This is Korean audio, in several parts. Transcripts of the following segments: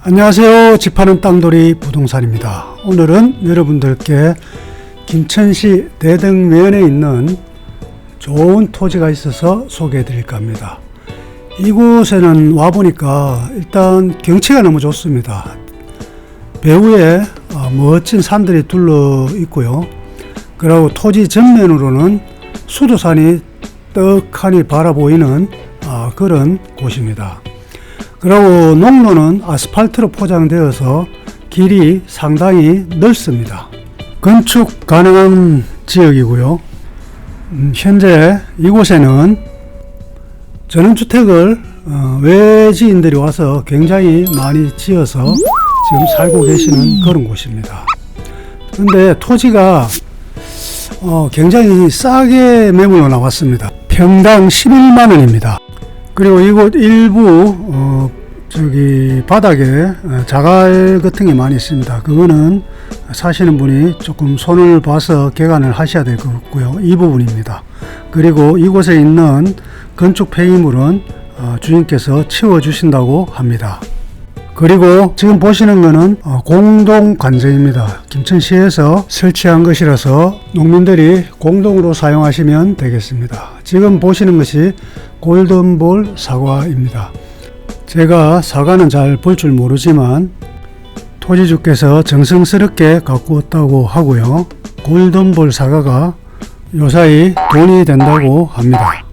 안녕하세요. 집하는 땅돌이 부동산입니다. 오늘은 여러분들께 김천시 대등면에 있는 좋은 토지가 있어서 소개해 드릴까 합니다. 이곳에는 와보니까 일단 경치가 너무 좋습니다. 배후에 어, 멋진 산들이 둘러 있고요. 그리고 토지 전면으로는 수도산이 떡하니 바라보이는 아, 그런 곳입니다. 그리고 농로는 아스팔트로 포장되어서 길이 상당히 넓습니다. 건축 가능한 지역이고요. 음, 현재 이곳에는 전원주택을 어, 외지인들이 와서 굉장히 많이 지어서 지금 살고 계시는 그런 곳입니다. 근데 토지가 어, 굉장히 싸게 매물로 나왔습니다. 평당 11만 원입니다. 그리고 이곳 일부 어, 저기 바닥에 어, 자갈 같은 게 많이 있습니다. 그거는 사시는 분이 조금 손을 봐서 개관을 하셔야 될 것 같고요. 이 부분입니다. 그리고 이곳에 있는 건축 폐기물은 어, 주인께서 치워 주신다고 합니다. 그리고 지금 보시는 거는 어, 공동 관제입니다. 김천시에서 설치한 것이라서 농민들이 공동으로 사용하시면 되겠습니다. 지금 보시는 것이 골든볼 사과입니다. 제가 사과는 잘 볼 줄 모르지만 토지주께서 정성스럽게 가꾸었다고 하고요. 골든볼 사과가 요사이 돈이 된다고 합니다.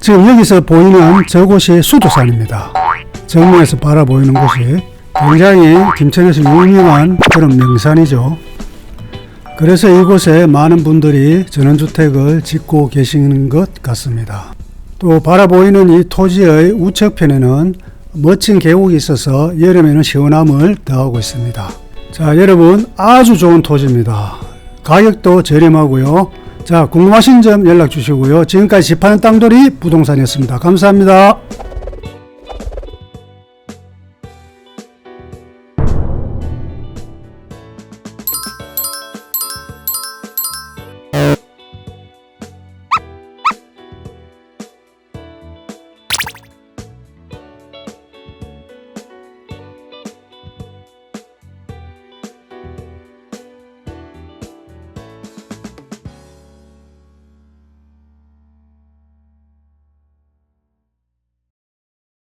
지금 여기서 보이는 저곳이 수도산입니다. 정면에서 바라보이는 곳이 굉장히 김천에서 유명한 그런 명산이죠. 그래서 이곳에 많은 분들이 전원주택을 짓고 계시는 것 같습니다. 또 바라보이는 이 토지의 우측편에는 멋진 계곡이 있어서 여름에는 시원함을 더하고 있습니다. 자, 여러분 아주 좋은 토지입니다. 가격도 저렴하고요. 자, 궁금하신 점 연락 주시고요. 지금까지 집하는 땅돌이 부동산이었습니다. 감사합니다.